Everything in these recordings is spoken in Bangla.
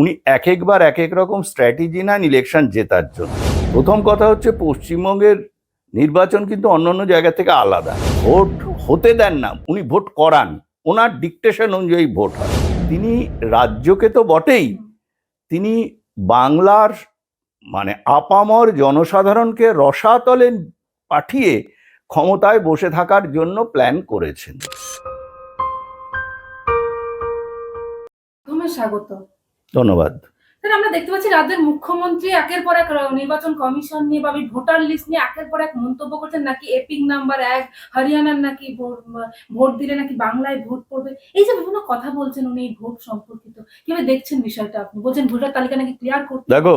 উনি এক একবার এক এক রকম স্ট্র্যাটেজি নেন ইলেকশন জেতার জন্য। প্রথম কথা হচ্ছে পশ্চিমবঙ্গের নির্বাচন কিন্তু অন্যান্য জায়গা থেকে আলাদা। ভোট হতে দেন না, উনি ভোট করান। ওনার ডিকটেশন অনুযায়ী ভোট হয়। তিনি রাজ্যকে তো বটেই। তিনি বাংলার মানে আপামর জনসাধারণকে রসাতলে পাঠিয়ে ক্ষমতায় বসে থাকার জন্য প্ল্যান করেছেন। স্বাগত। ধন্যবাদ। স্যার আমরা দেখতে পাচ্ছি রাজ্যের মুখ্যমন্ত্রী একের পর এক নির্বাচন কমিশন নিয়ে বা ভোটার লিস্ট নিয়ে একের পর এক মন্তব্য করছেন নাকি এপিং নাম্বার এক হরিয়ানার নাকি ভোট- দিলে নাকি বাংলায় ভোট পড়বে? এই যে বিভিন্ন কথা বলছেন উনি এই ভোট সম্পর্কিত কীভাবে দেখছেন বিষয়টা আপনি? বলছেন ভোটার তালিকা নাকি ক্লিয়ার করতে দেখো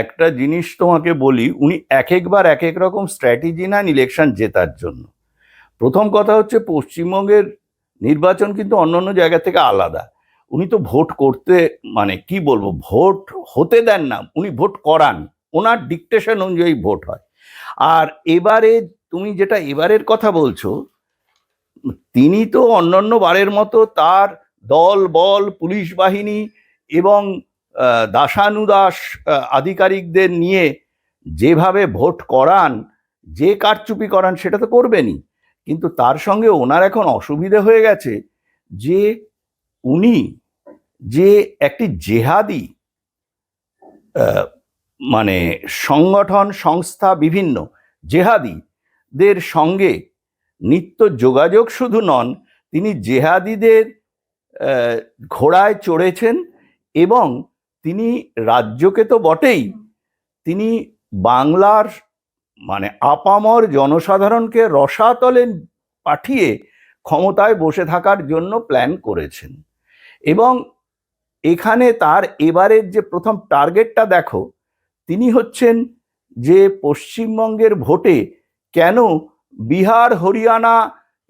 একটা জিনিস তোমাকে বলি উনি এক একবার এক এক রকম স্ট্র্যাটেজি নেন ইলেকশন জেতার জন্য। প্রথম কথা হচ্ছে পশ্চিমবঙ্গের নির্বাচন কিন্তু অন্যান্য জায়গা থেকে আলাদা। উনি তো ভোট করতে মানে কি বলব, ভোট হতে দেন না, উনি ভোট করান। ওনার ডিকটেশন অনুযায়ী ভোট হয়। আর এবারে তুমি যেটা এবারের কথা বলছো, তিনি তো অন্যান্য বারের মতো তার দল, বল, পুলিশ বাহিনী এবং দাসানুদাস আধিকারিকদের নিয়ে যেভাবে ভোট করান, যে কারচুপি করান সেটা তো করবেনই। কিন্তু তার সঙ্গে ওনার এখন অসুবিধে হয়ে গেছে যে উনি যে একটি জেহাদি মানে সংগঠন, সংস্থা বিভিন্ন জেহাদিদের সঙ্গে নিত্য যোগাযোগ শুধু নন, তিনি জেহাদিদের ঘোড়ায় চড়েছেন এবং তিনি রাজ্যকে তো বটেই, তিনি বাংলার মানে আপামর জনসাধারণকে রসাতলে পাঠিয়ে ক্ষমতায় বসে থাকার জন্য প্ল্যান করেছেন। এবং এখানে তার এবারের যে প্রথম টার্গেটটা দেখো, তিনি হচ্ছেন যে পশ্চিমবঙ্গের ভোটে কেন বিহার, হরিয়ানা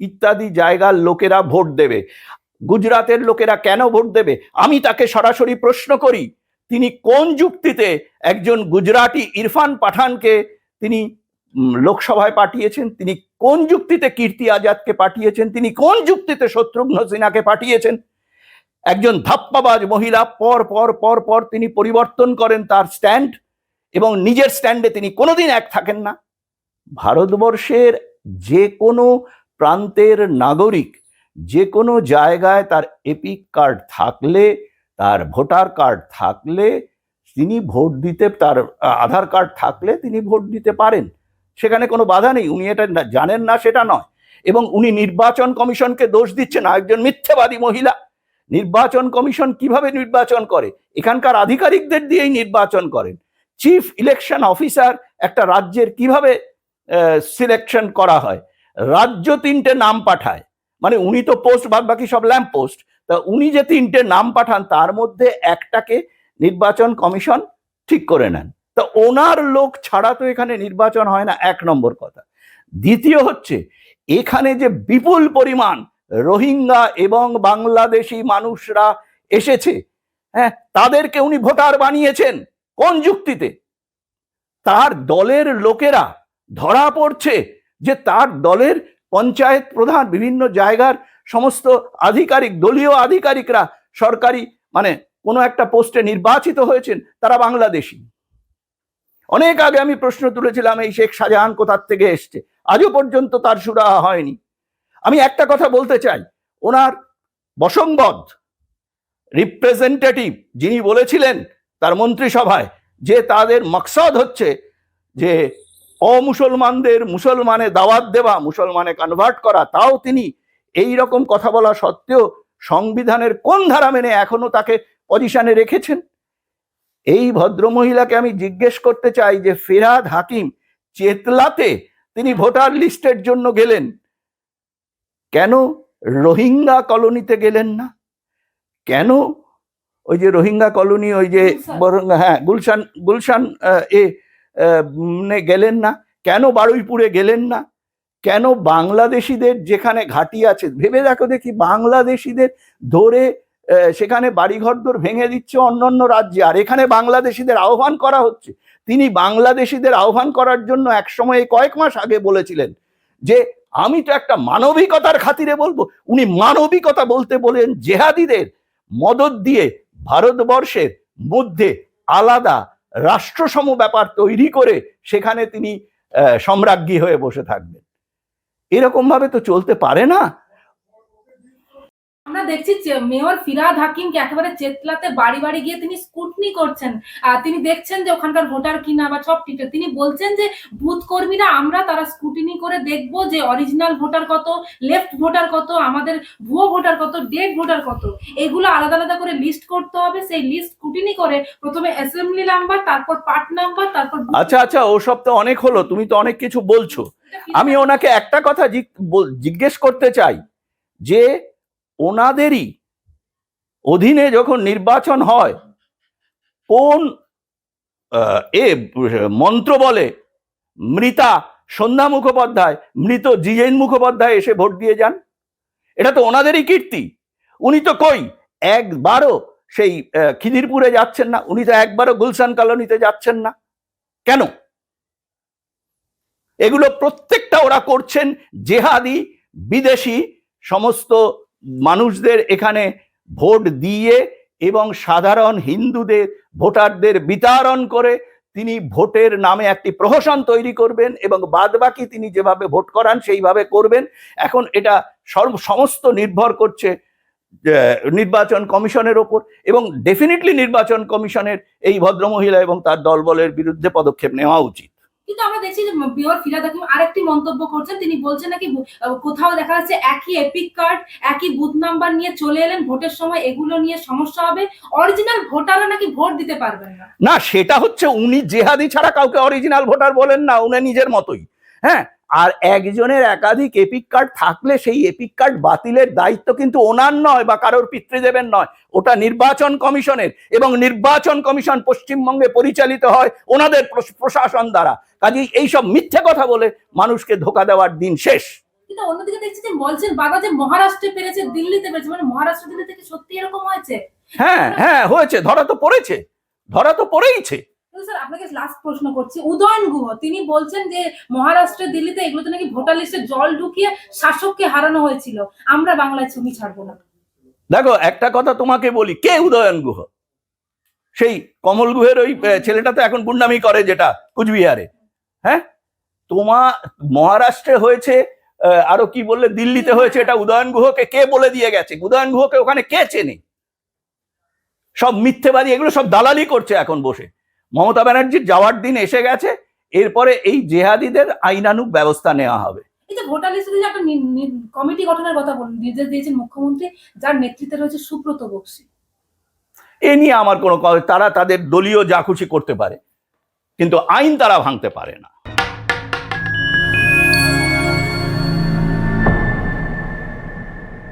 ইত্যাদি জায়গার লোকেরা ভোট দেবে? গুজরাটের লোকেরা কেন ভোট দেবে? আমি তাকে সরাসরি প্রশ্ন করি, তিনি কোন যুক্তিতে একজন গুজরাটি ইরফান পাঠানকে তিনি লোকসভায় পাঠিয়েছেন? তিনি কোন যুক্তিতে কীর্তি আজাদকে পাঠিয়েছেন? তিনি কোন যুক্তিতে শত্রুঘ্ন সিনহাকে পাঠিয়েছেন? একজন ধাপ্পাবাজ মহিলা পর পর পর পর তিনি পরিবর্তন করেন তার স্ট্যান্ড এবং নিজের স্ট্যান্ডে তিনি কোনোদিন এক থাকেন না। ভারতবর্ষের যে কোনো প্রান্তের নাগরিক যে কোনো জায়গায় তার এপিক কার্ড থাকলে, তার ভোটার কার্ড থাকলে, তিনি ভোট দিতে, তার আধার কার্ড থাকলে তিনি ভোট দিতে পারেন। সেখানে কোনো বাধা নেই, উনি এটা জানেন না সেটা নয়। এবং উনি নির্বাচন কমিশনকে দোষ দিচ্ছেন একজন মিথ্যেবাদী মহিলা। নির্বাচন কমিশন কীভাবে নির্বাচন করে? এখানকার আধিকারিকদের দিয়েই নির্বাচন করেন। চিফ ইলেকশন অফিসার একটা রাজ্যের কীভাবে সিলেকশন করা হয়? রাজ্য তিনটে নাম পাঠায়। মানে উনি তো পোস্ট বাদ বাকি সব ল্যাম্প পোস্ট তা উনি যে তিনটে নাম পাঠান, তার মধ্যে একটাকে নির্বাচন কমিশন ঠিক করে নেন। তা ওনার লোক ছাড়া তো এখানে নির্বাচন হয় না, এক নম্বর কথা। দ্বিতীয় হচ্ছে, এখানে যে বিপুল পরিমাণ রোহিঙ্গা এবং বাংলাদেশি মানুষরা এসেছে। হ্যাঁ তাদেরকে উনি ভোটার বানিয়েছেন কোন যুক্তিতে? তার দলের লোকেরা ধরা পড়ছে যে তার দলের পঞ্চায়েত প্রধান বিভিন্ন জায়গার সমস্ত আধিকারিক, দলীয় আধিকারিকরা সরকারি মানে কোনো একটা পোস্টে নির্বাচিত হয়েছেন, তারা বাংলাদেশি। অনেক আগে আমি প্রশ্ন তুলেছিলাম, এই শেখ শাহজাহান কোথার থেকে এসছে? আজও পর্যন্ত তার সুরাহা হয়নি। আমি একটা কথা বলতে চাই। ওনার বসংবদ রিপ্রেজেন্টেটিভ যিনি বলেছিলেন তার মন্ত্রিসভায় যে তাদের মকসদ হচ্ছে যে অমুসলমানদের মুসলমানে দাওয়াত দেওয়া, মুসলমানে কনভার্ট করা, তাও তিনি এই রকম কথা বলা সত্ত্বেও সংবিধানের কোন ধারা মেনে এখনও তাকে পজিশনে রেখেছেন? এই ভদ্রমহিলাকে আমি জিজ্ঞেস করতে চাই যে ফেরাদ হাকিম চেতলাতে তিনি ভোটার লিস্টের জন্য গেলেন। কেন রোহিঙ্গা কলোনিতে গেলেন না? কেন ওই যে রোহিঙ্গা কলোনি ওই যে হ্যাঁ গুলশান গুলশান এ গেলেন না? কেন বারুইপুরে গেলেন না? কেন বাংলাদেশিদের যেখানে ঘাঁটি আছে ভেবে দেখো দেখি বাংলাদেশিদের ধরে সেখানে বাড়িঘর দর ভেঙে দিচ্ছে অন্য অন্য রাজ্যে আর এখানে বাংলাদেশিদের আহ্বান করা হচ্ছে। তিনি বাংলাদেশিদের আহ্বান করার জন্য একসময় কয়েক মাস আগে বলেছিলেন যে আমি তো একটা মানবিকতার খাতিরে বলব। উনি মানবিকতা বলতে বলেন জেহাদিদের মদত দিয়ে ভারতবর্ষের মধ্যে আলাদা রাষ্ট্রসম ব্যাপার তৈরি করে সেখানে তিনি সম্রাজ্ঞী হয়ে বসে থাকবেন। এরকমভাবে তো চলতে পারে না। আমরা দেখছি মেয়র ফিরাদ হাকিমকে একেবারে চেতলাতে বাড়ি বাড়ি গিয়ে তিনি স্কুটনি করছেন। তিনি দেখছেন যে ওখানকার ভোটার কিনা বা সব ঠিক তিনি বলছেন যে বুথ কর্মীরা আমরা তারা স্কুটিনি করে দেখব যে অরিজিনাল ভোটার কত লেফট ভোটার কত আমাদের ভুয়ো ভোটার কত ডেড ভোটার কত। এগুলো আলাদা আলাদা করে লিস্ট করতে হবে। সেই লিস্ট স্কুটিনি করে প্রথমে অ্যাসেম্বলি নাম্বার তারপর পার্ট নাম্বার তারপর আচ্ছা আচ্ছা ওসব তো অনেক হলো। তুমি তো অনেক কিছু বলছো। আমি ওনাকে একটা কথা জিজ্ঞেস করতে চাই যে ওনাদেরই অধীনে যখন নির্বাচন হয়, কোন এ, মন্ত্র বলে, মৃতা সন্ধ্যা মুখোপাধ্যায়, মৃত জিজেন মুখোপাধ্যায় এসে ভোট দিয়ে যান? এটা তো ওনাদেরই কীর্তি। উনি তো কই? একবারও সেই খিদিরপুরে যাচ্ছেন না। উনি তো একবারও গুলশান কলোনিতে যাচ্ছেন না। কেন? এগুলো প্রত্যেকটা ওরা করছেন জেহাদি, বিদেশি, সমস্ত মানুষদের এখানে ভোট দিয়ে এবং সাধারণ হিন্দুদের, ভোটারদের বিতাড়ন করে তিনি ভোটের নামে একটি প্রহসন তৈরি করবেন এবং বাদবাকি তিনি যেভাবে ভোট করান সেইভাবে করবেন। এখন এটা সর্ব, সমস্ত নির্ভর করছে নির্বাচন কমিশনের ওপর এবং ডেফিনেটলি নির্বাচন কমিশনের এই ভদ্রমহিলা এবং তার দলবলের বিরুদ্ধে পদক্ষেপ নেওয়া উচিত। কিন্তু আমরা দেখছি যে পিওর ফিরাদ হাকিম আরেকটি মন্তব্য করছেন। তিনি বলছেন নাকি কোথাও দেখা যাচ্ছে একই এপিক কার্ড একই বুথ নাম্বার নিয়ে চলে এলেন। ভোটের সময় এগুলো নিয়ে সমস্যা হবে। অরিজিনাল ভোটাররা নাকি ভোট দিতে পারবেন না। না, সেটা হচ্ছে উনি জেহাদি ছাড়া কাউকে অরিজিনাল ভোটার বলেন না, উনি নিজের মতোই। হ্যাঁ আর একজনের একাধিক এপিক কার্ড থাকলে সেই এপিক কার্ড বাতিলের দায়িত্ব কিন্তু ওনার নয় বা কারোর পিতৃদেবের নয় ওটা নির্বাচন কমিশনের। এবং নির্বাচন কমিশন পশ্চিমবঙ্গে পরিচালিত হয় ওনাদের প্রশাসন দ্বারা। কাজেই এইসব মিথ্যে কথা বলে মানুষকে ধোকা দেওয়ার দিন শেষ। কিন্তু অন্যদিকে দেখছি যে বলছেন বাবা যে মহারাষ্ট্রে পেরেছে দিল্লিতে পেরেছে মানে মহারাষ্ট্র দিল্লি থেকে সত্যি এরকম হয়েছে? হ্যাঁ হ্যাঁ হয়েছে ধরা তো পড়েছে ধরা তো পড়েইছে। স্যার, আপনাকে লাস্ট প্রশ্ন করছি। উদয়ন গুহ, তিনি বলছেন যে, মহারাষ্ট্রে, দিল্লিতে এগুলোতে নাকি ভোটার লিস্টে জল ঢুকিয়ে শাসককে হারানো হয়েছিল। আমরা বাংলায় ছবি ছাড়বো না। দেখো, একটা কথা তোমাকে বলি, কে উদয়ন গুহ? সেই কমল গুহের ওই ছেলেটা তো এখন গুন্ডামি করে যেটা কুচবিহারে। হ্যাঁ? তোমা, মহারাষ্ট্রে হয়েছে আরও কি বললে, দিল্লিতে হয়েছে এটা উদয়ন গুহকে কে বলে দিয়ে গেছে? উদয়ন গুহকে ওখানে কে চেনে? সব মিথ্যেবাদী, এগুলো সব দালালি করছে এখন বসে। মমতা ব্যানার্জির যাওয়ার দিন এসে গেছে এরপরে এই জেহাদিদের আইনানুক ব্যবস্থা নেওয়া হবে। এই যে ভোটার লিস্টে যে একটা কমিটি গঠনের কথা বলুন নির্দেশ দিয়েছেন মুখ্যমন্ত্রী যার নেতৃত্বে রয়েছে সুব্রত বক্সী। এ নিয়ে আমার কোনো তারা তাদের দলীয় যা খুশি করতে পারে কিন্তু আইন তারা ভাঙতে পারে না।